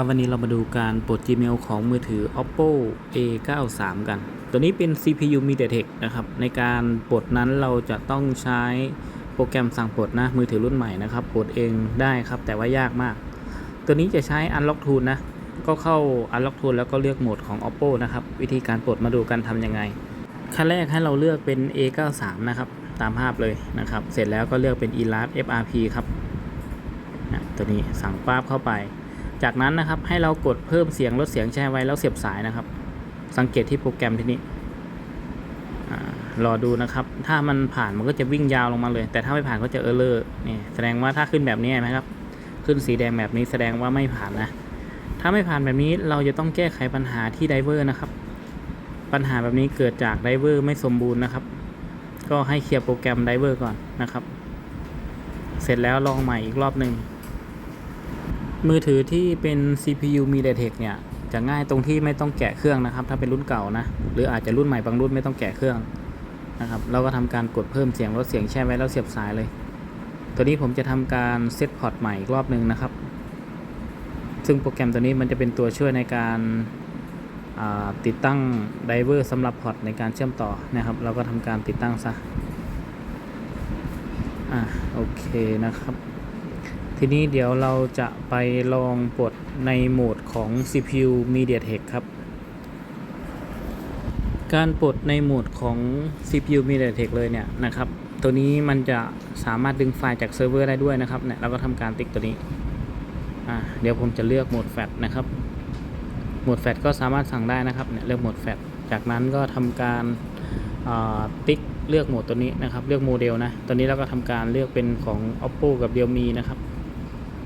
ครับวันนี้เรามาดูการปลด Gmail ของมือถือ oppo a93 กัน ตัวนี้เป็น CPU MediaTek นะครับ ในการปลดนั้นเราจะต้องใช้โปรแกรมสั่งปลดนะ มือถือรุ่นใหม่นะครับ ปลดเองได้ครับ แต่ว่ายากมาก ตัวนี้จะใช้ Unlock Tool นะ ก็เข้า Unlock Tool แล้วก็เลือกโหมดของ oppo นะครับ วิธีการปลดมาดูกันทำยังไง ขั้นแรกให้เราเลือกเป็น a93 นะครับ ตามภาพเลยนะครับ เสร็จแล้วก็เลือกเป็น elas frp ครับ ตัวนี้สั่งป้าบเข้าไป จากนั้นนะครับให้เรากดเพิ่มเสียงลดเสียงแช่ไว้แล้วเสียบสายนะครับ สังเกตที่โปรแกรมที่นี้รอดูนะครับ ถ้ามันผ่านมันก็จะวิ่งยาวลงมาเลย แต่ถ้าไม่ผ่านก็จะเออร์เลอร์นี่แสดงว่าถ้าขึ้นแบบนี้นไหมครับ ขึ้นสีแดงแบบนี้แสดงว่าไม่ผ่านนะ ถ้าไม่ผ่านแบบนี้เราจะต้องแก้ไขปัญหาที่ไดเวอร์นะครับ ปัญหาแบบนี้เกิดจากไดเวอร์ไม่สมบูรณ์นะครับ ก็ให้เคลียร์โปรแกรมไดเวอร์ก่อนนะครับ เสร็จแล้วลองใหม่อีกรอบหนึ่ง มือถือที่เป็น CPU MediaTek เนี่ยจะง่ายตรงที่ไม่ต้องแกะเครื่องนะครับ ถ้าเป็นรุ่นเก่านะ หรืออาจจะรุ่นใหม่บางรุ่นไม่ต้องแกะเครื่องนะครับ เราก็ทำการกดเพิ่มเสียงลดเสียงแช่ไว้แล้วเสียบสายเลย ตัวนี้ผมจะทำการเซตพอร์ตใหม่อีกรอบหนึ่งนะครับ ซึ่งโปรแกรมตัวนี้มันจะเป็นตัวช่วยในการาติดตั้งไดเวอร์สำหรับพอร์ตในการเชื่อมต่อนะครับ เราก็ทำการติดตั้งซะ อ่าโอเคนะครับ ทีนี้เดี๋ยวเราจะไปลองปลดในโหมดของ CPU MediaTek ครับ การปลดในโหมดของ CPU MediaTek เลยเนี่ยนะครับ ตัวนี้มันจะสามารถดึงไฟล์จากเซิร์ฟเวอร์ได้ด้วยนะครับเนี่ยเราก็ทำการติ๊กตัวนี้อ่าเดี๋ยวผมจะเลือกโหมดแฟลชนะครับ โหมดแฟลชก็สามารถสั่งได้นะครับเนี่ยเลือกโหมดแฟลชจากนั้นก็ทำการติ๊กเลือกโหมดตัวนี้นะครับ เลือกโมเดลนะตัวนี้เราก็ทำการเลือกเป็นของ oppo กับ realme นะครับ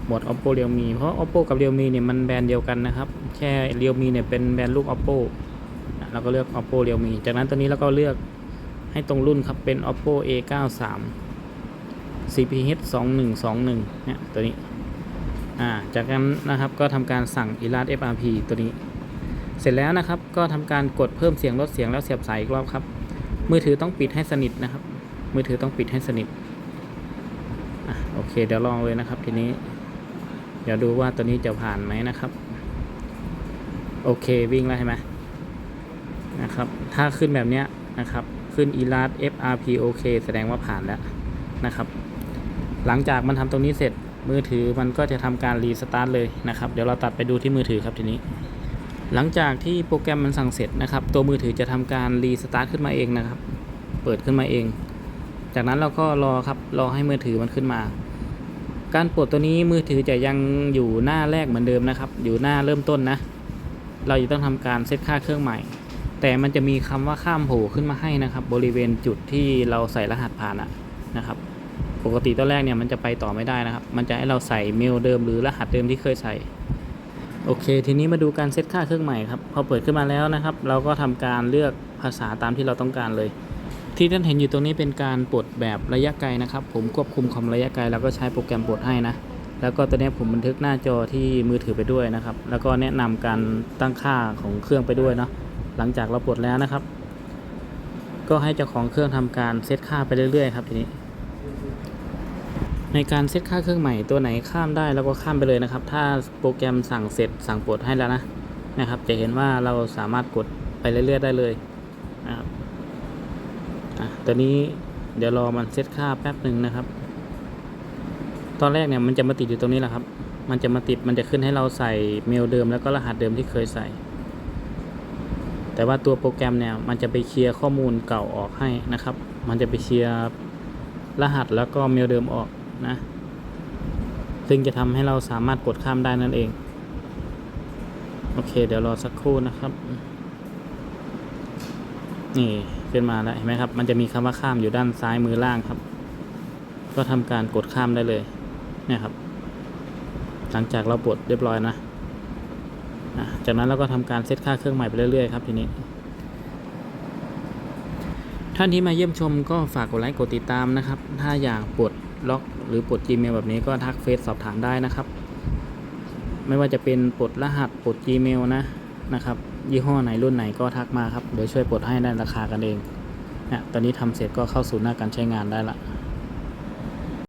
หมด oppo realme เพราะ oppo กับ realme เนี่ยมันแบรนด์เดียวกันนะครับ แค่ realme เนี่ยเป็นแบรนด์ลูก oppo เราก็เลือก oppo realme จากนั้นตัวนี้เราก็เลือกให้ตรงรุ่นครับเป็น oppo a 9 3 cph 2 1 2 1เนี่ยตัวนี้อ่าจากนั้นนะครับก็ทำการสั่ง elas frp ตัวนี้ เสร็จแล้วนะครับก็ทำการกดเพิ่มเสียงลดเสียงแล้วเสียบสายอีกรอบครับ มือถือต้องปิดให้สนิทนะครับ มือถือต้องปิดให้สนิทอะโอเคเดี๋ยวลองเลยนะครับทีนี้ เดี๋ยวดูว่าตัวนี้จะผ่านไหมนะครับ โอเควิ่งแล้วใช่ไหมนะครับ ถ้าขึ้นแบบเนี้ยนะครับ ขึ้น elas frp โอเคแสดงว่าผ่านแล้วนะครับ หลังจากมันทำตรงนี้เสร็จมือถือมันก็จะทำการรีสตาร์ทเลยนะครับ เดี๋ยวเราตัดไปดูที่มือถือครับทีนี้ หลังจากที่โปรแกรมมันสั่งเสร็จนะครับ ตัวมือถือจะทำการรีสตาร์ทขึ้นมาเองนะครับ เปิดขึ้นมาเอง จากนั้นเราก็รอครับ รอให้มือถือมันขึ้นมา การปลดตัวนี้มือถือจะยังอยู่หน้าแรกเหมือนเดิมนะครับ อยู่หน้าเริ่มต้นนะ เราจะต้องทำการเซตค่าเครื่องใหม่ แต่มันจะมีคำว่าข้ามโผล่ขึ้นมาให้นะครับ บริเวณจุดที่เราใส่รหัสผ่านอะนะครับ ปกติตัวแรกเนี่ยมันจะไปต่อไม่ได้นะครับ มันจะให้เราใส่เมลเดิมหรือรหัสเดิมที่เคยใส่โอเค ทีนี้มาดูการเซตค่าเครื่องใหม่ครับ พอเปิดขึ้นมาแล้วนะครับ เราก็ทำการเลือกภาษาตามที่เราต้องการเลย ที่ท่านเห็นอยู่ตรงนี้เป็นการปลดแบบระยะไกลนะครับ ผมควบคุมความระยะไกล แล้วก็ใช้โปรแกรมปลดให้นะ แล้วก็ตัวนี้ผมบันทึกหน้าจอที่มือถือไปด้วยนะครับ แล้วก็แนะนำการตั้งค่าของเครื่องไปด้วยเนาะหลังจากเราปลดแล้วนะครับ ก็ให้เจ้าของเครื่องทำการเซตค่าไปเรื่อยๆครับทีนี้ ในการเซตค่าเครื่องใหม่ตัวไหนข้ามได้แล้วก็ข้ามไปเลยนะครับ ถ้าโปรแกรมสั่งเสร็จสั่งปลดให้แล้วนะนะครับ จะเห็นว่าเราสามารถกดไปเรื่อยๆได้เลยนะครับ อะตัวนี้เดี๋ยวรอมันเซตค่าแป๊บหนึ่งนะครับ ตอนแรกเนี่ยมันจะมาติดอยู่ตรงนี้แหละครับ มันจะมาติดมันจะขึ้นให้เราใส่เมลเดิมแล้วก็รหัสเดิมที่เคยใส่ แต่ว่าตัวโปรแกรมเนี่ยมันจะไปเคลียร์ข้อมูลเก่าออกให้นะครับ มันจะไปเคลียร์รหัสแล้วก็เมลเดิมออกนะ ซึ่งจะทำให้เราสามารถกดข้ามได้นั่นเอง โอเค เดี๋ยวรอสักครู่นะครับ นี่ ขึ้นมาแล้วเห็นไหมครับ มันจะมีคำว่าข้ามอยู่ด้านซ้ายมือล่างครับ ก็ทำการกดข้ามได้เลยเนี่ยครับ หลังจากเราปลดเรียบร้อยนะจากนั้นเราก็ทำการเซตค่าเครื่องใหม่ไปเรื่อยๆครับทีนี้ ท่านที่มาเยี่ยมชมก็ฝากกดไลค์กดติดตามนะครับ ถ้าอยากปลดล็อกหรือปลด Gmail แบบนี้ก็ทักเฟซสอบถามได้นะครับ ไม่ว่าจะเป็นปลดรหัสปลด Gmail นะนะครับ ยี่ห้อไหนรุ่นไหนก็ทักมาครับ เดี๋ยวช่วยปลดให้ได้ราคากันเองนะตอนนี้ทำเสร็จก็เข้าสู่หน้าการใช้งานได้ละ